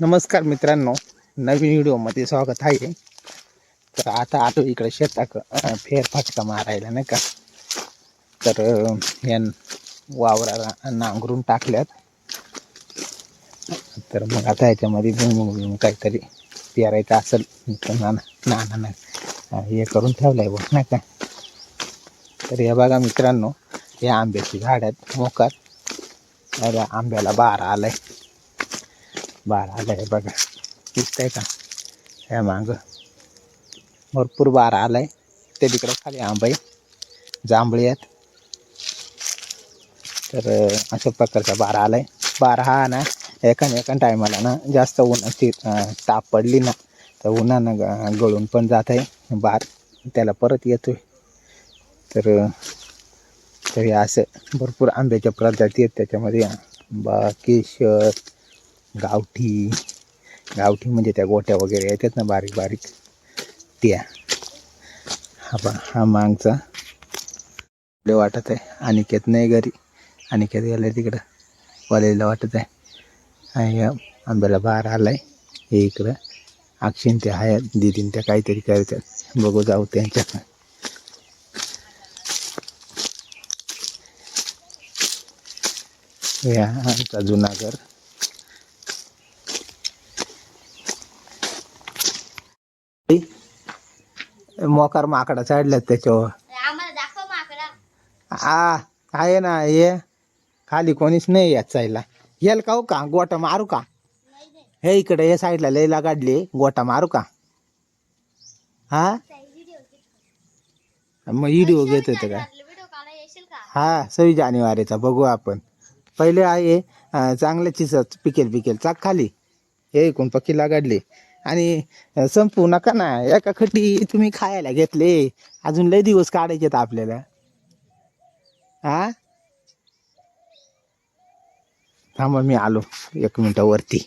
नमस्कार मित्रांनो नवीन व्हिडिओमध्ये स्वागत आहे. तर आता आलो इकडे शेताक फेरफाटका फेरफटका मारायला नाही का? तर या वावराला नांगरून टाकल्यात. तर मग आता याच्यामध्ये भुईमुग बिमुग काहीतरी पेरायचं असेल तर नाना नाना हे करून ठेवलंय बघ नाही का? तर हे बघा मित्रांनो या आंब्याची झाड आहेत मोकार. अरे आंब्याला बारा आलाय. बारा आलाय बघा. दिसतंय का? ह्या माग. भरपूर बारा आलाय. ते तिकडं खाली आंबा. आहे जांभळी आहेत. तर अशा प्रकारचा बारा आलाय. बार हा ना एका एका टायमाला ना जास्त उन्हाची अं, ताप पडली ना तर उन्हानं ग- गळून पण जात आहे बार त्याला परत येतोय. तर तरी तर असं भरपूर आंब्याच्या प्रजाती आहेत त्याच्यामध्ये. बाकी केशर गावठी गावठी म्हणजे त्या गोट्या वगैरे येतात ना बारीक बारीक त्या. हा बा हा मागचा. पुढे वाटत आहे. अनिकेत नाही घरी. अनिकेत गेलं तिकडं. कॉलेजला वाटत आहे. आणि या आंब्याला बाहेर आलाय. हे इकडं. अक्षिन त्या हाय दिदीन त्या काहीतरी करतात. बघू जाऊ त्यांच्याकडं. हे आमचा जुना मोकार माकडा चढल्यात त्याच्यावर. आम्हाला दाखव माकडा. आ आहे ना ये. खाली कोणीच नाही यात साईडला येल का हो का? गोटा मारू का? हे इकडे हे साईडला लयला काढली गोटा मारू का? हा? मग व्हिडिओ घेत होते का? हा सव्वीस जानेवारीचा. बघू आपण. पहिले आहे अं, चांगलं चिसत पिकेल पिकेल. चाक खाली. हे इकून पक्कीला काढली आणि संपू नका ना. एका खटी तुम्ही खायला घेतले. अजून लय दिवस काढायचे आपल्याला. हा थांबा मी आलो. एक मिनिटावरती